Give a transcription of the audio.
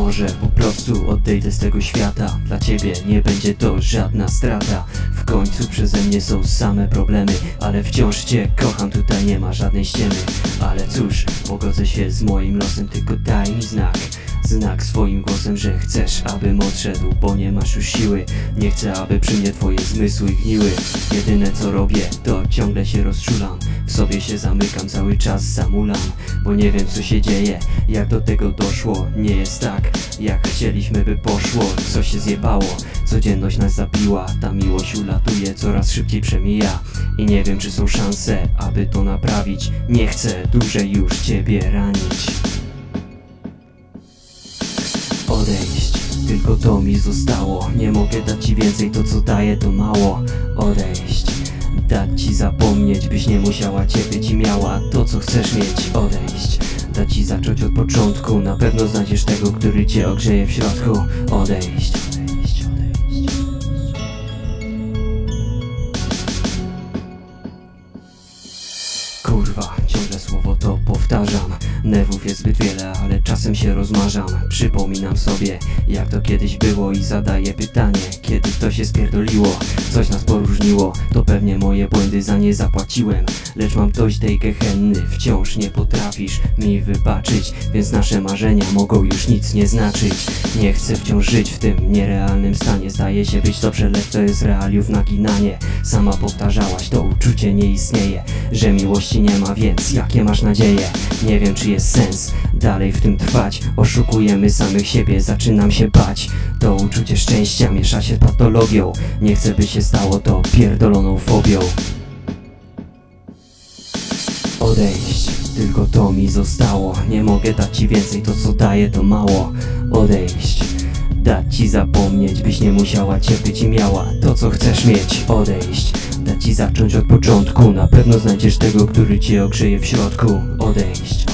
Może po prostu odejdę z tego świata. Dla ciebie nie będzie to żadna strata. W końcu przeze mnie są same problemy Ale wciąż cię kocham, tutaj nie ma żadnej ściemy. Ale cóż, pogodzę się z moim losem Tylko daj mi znak Znak swoim głosem, że chcesz, abym odszedł Bo nie masz już siły. Nie chcę, aby przy mnie twoje zmysły gniły. Jedyne co robię, to ciągle się rozczulam. W sobie się zamykam, cały czas zamulam Bo nie wiem co się dzieje, jak do tego doszło Nie jest tak, jak chcieliśmy by poszło. Co się zjebało, codzienność nas zabiła. Ta miłość ulatuje, coraz szybciej przemija. I nie wiem czy są szanse, aby to naprawić. Nie chcę dłużej już ciebie ranić Odejść, tylko to mi zostało. Nie mogę dać ci więcej, to co daję to mało. Odejść, dać ci zapomnieć Byś nie musiała cierpieć i miała to co chcesz mieć. Odejść, dać ci zacząć od początku. Na pewno znajdziesz tego, który cię ogrzeje w środku. Odejść, Kurwa, ciągle słowo to powtarzam. Nerwów jest zbyt wiele, ale czasem się rozmarzam. Przypominam sobie, jak to kiedyś było I zadaję pytanie, kiedy to się spierdoliło Coś nas poróżniło, to pewnie moje błędy za nie zapłaciłem Lecz mam dość tej gehenny, wciąż nie potrafisz mi wybaczyć Więc nasze marzenia mogą już nic nie znaczyć. Nie chcę wciąż żyć w tym nierealnym stanie Zdaje się być dobrze, lecz to jest realiów naginanie. Sama powtarzałaś, to uczucie nie istnieje Że miłości nie ma, więc jakie masz nadzieje? Nie wiem czy jest sens dalej w tym trwać. Oszukujemy samych siebie, zaczynam się bać. To uczucie szczęścia miesza się patologią. Nie chcę by się stało to pierdoloną fobią Odejść, tylko to mi zostało. Nie mogę dać ci więcej, to co daję to mało. Odejść, dać ci zapomnieć Byś nie musiała cierpieć i miała to co chcesz mieć. Odejść, dać ci zacząć od początku. Na pewno znajdziesz tego, który cię ogrzeje w środku. Odejść